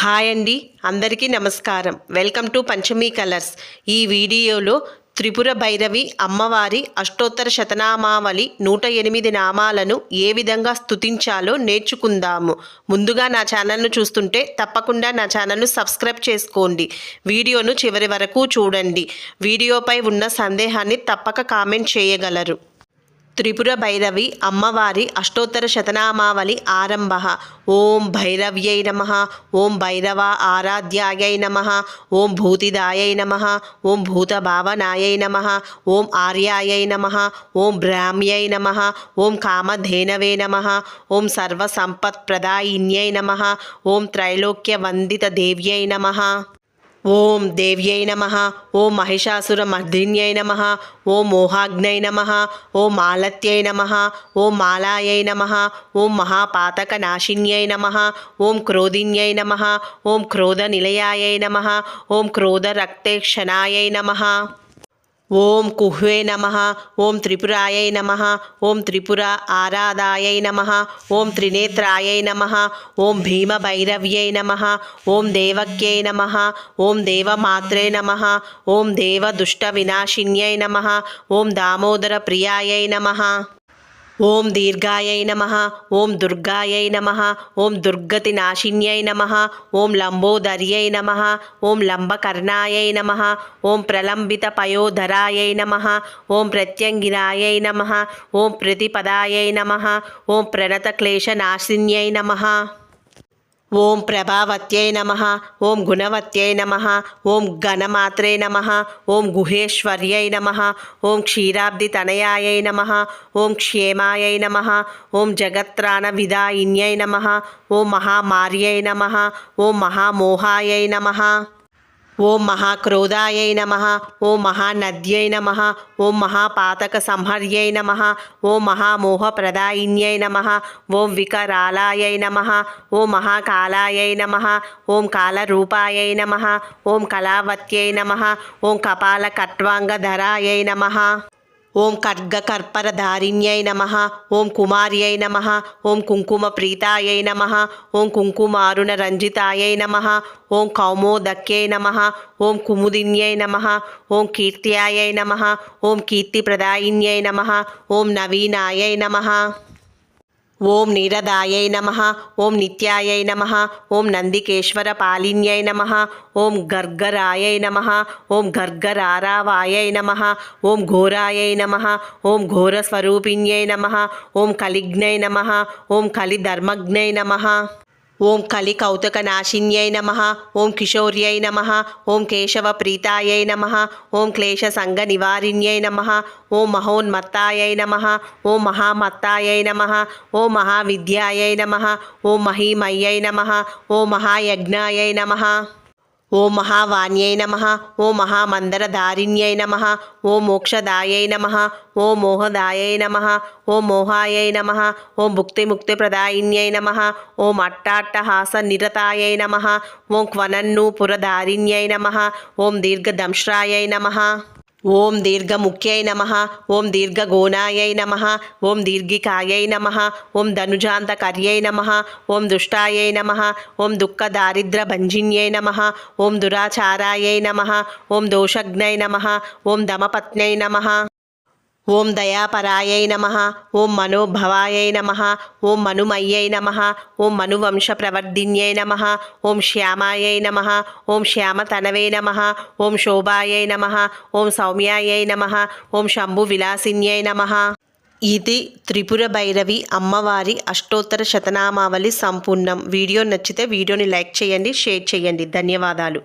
Hi అండి అందరికీ నమస్కారం. Welcome to Panchami colours. ఈ వీడియోలో త్రిపుర భైరవి అమ్మవారి అష్టోత్తర శతనామావళి నూట ఎనిమిది నామాలను ఏ విధంగా స్తుతించాలో నేర్చుకుందాము. ముందుగా నా ఛానల్ను చూస్తుంటే తప్పకుండా నా ఛానల్ను సబ్స్క్రైబ్ చేసుకోండి. వీడియోను చివరి వరకు చూడండి. వీడియోపై ఉన్న సందేహాన్ని తప్పక కామెంట్ చేయగలరు. త్రిపుర భైరవి అమ్మవారి అష్టోత్తర శతనామావళి ఆరంభ. ఓం భైరవ్యై నమ. ఓం భైరవ ఆరాధ్యాయై నమ. ఓం భూతిదాయై నమ. ఓం భూతభావనాయై నమ. ఓం ఆర్యాయై నమ. ఓం బ్రాహ్మ్యై నమ. ఓం కామధేనవే నమ. ఓం సర్వసంపత్ప్రదాయిన్యై నమ. ఓం త్రైలోక్యవందితదేవ్యై నమ. ఓం దేవ్యై నమ ఓ మహిషాసుర మర్దిన్యై నమ ఓ మోహాగ్నై నమ ఓ మాలత్యై నమ ఓ మాలాయై నమ ఓం మహాపాతక నాశిన్యై నమ ఓం క్రోధిన్యై నమ ఓం క్రోధ క్రోధనిలయాయై నమ ఓం క్రోధ క్రోధరక్తేక్షణాయై నమ. ఓం కుహ్వే నమ ఓం త్రిపురాయై నమ ఓం త్రిపుర ఆరాధాయై నమ ఓం త్రినేత్రాయై నమ ఓం భీమభైరవ్యై నమ ఓం దేవక్యై నమ ఓం దేవమాత్రే నమ ఓం దేవదుష్ట వినాశిన్యై నమ ఓం దామోదర ప్రియాయై నమ. ఓం దీర్ఘాయై నమ ఓం దుర్గాయై నమ ఓం దుర్గతి నాశిన్యై నమ ఓం లంబోదర్యై నమ ఓం లంబకర్ణాయై నమ ఓం ప్రలంబిత పయోధరాయై నమ ఓం ప్రత్యంగిరాయై నమ ఓం ప్రతిపదాయై నమ ఓం ప్రణతక్లేశనాశిన్యై నమ. ఓం ప్రభావత్యై నమ ఓం గుణవత్యై నమ ఓం గణమాత్రే నమ ఓం గుహేశ్వర్యై నమ ఓం క్షీరాబ్దితనయాయై నమ ఓం క్షేమాయై నమ ఓం జగత్రాణ విదాయిన్యై నమ ఓం మహామార్యై నమ ఓం మహామోహాయై నమ. ఓం మహాక్రోధాయై నమ ఓం మహానద్యై నమ ఓం మహాపాతక సంహర్యై నమ ఓం మహామోహప్రదాయిన్యై నమ ఓం వికరాలాయై నమ ఓం మహాకాలాయై నమ ఓం కాలరూపాయై నమ ఓం కళావత్యై నమ ఓం కపాలకట్వాంగధరాయై నమ. ఓం ఖడ్గకర్పరధారిణ్యై నమ ఓం కుమార్యై నమ ఓం కుంకుమ ప్రీతాయై నమ ఓం కుంకుమారుణ రంజితాయై నమ ఓం కౌమోదక్యై నమ ఓం కుముదిన్యై నమ ఓం కీర్త్యాయై నమ ఓం కీర్తిప్రదాయిన్యై నమ ఓం నవీనాయై నమ. ఓం నీరదాయై నమ ఓం నిత్యాయై నమ ఓం నందికేశ్వర నందికేశ్వరపాలిన్యై నమ ఓం గర్గరాయై నమ ఓం గర్గరారావాయై నమ ఓం ఘోరాయై నమ ఓం ఘోరస్వరూపిణ్యై నమ ఓం కలిగ్నై నమ ఓం కలిధర్మజ్ఞై నమ. ఓం కలి కౌతుక నాశిన్యై నమ ఓం కిశోర్యై నమ ఓం కేశవ ప్రీతాయై నమ ఓం క్లేశ సంగ నివారిణ్యై నమ ఓం మహోన్మత్తాయై నమ ఓం మహామత్తాయై నమ ఓం మహావిద్యాయై నమ ఓం మహీమయ్యై నమ ఓం మహాయజ్ఞాయై నమ. ఓ మహావాణ్యై నమ ఓ మహామందరధారిణ్యై నమ ఓ మోక్షదాయై నమ ఓ మోహదాయై నమ ఓ మోహాయై నమ ఓం భుక్తిముక్తిప్రదాయిన్యై నమ ఓ మట్టాట్టహాస నిరతాయై నమ ఓం క్వనన్నూపురధారిణ్యై నమ ఓం దీర్ఘదంశ్రాయై నమ. ఓం దీర్ఘముఖ్యై నమ ఓం దీర్ఘగోణాయై నమ ఓం దీర్ఘికాయై నమ ఓం ధనుజాంతకర్యై నమ ఓం దుష్టాయై నమ ఓం దుఃఖ దారిద్ర భంజిన్యై నమ ఓం దురాచారాయై నమ ఓం దోషజ్ఞై నమ ఓం దమపత్న్యై నమ. ఓం దయాపరాయై నమ ఓం మనోభవాయై నమ ఓం మనుమయ్యై నమ ఓం మనువంశప్రవర్ధిన్యై నమ ఓం శ్యామాయై నమ ఓం శ్యామతనవే నమ ఓం శోభాయై నమ ఓం సౌమ్యాయై నమ ఓం శంభు విలాసిన్యై నమ. ఇది త్రిపుర భైరవి అమ్మవారి అష్టోత్తర శతనామావళి సంపూర్ణం. వీడియో నచ్చితే వీడియోని లైక్ చేయండి షేర్ చేయండి. ధన్యవాదాలు.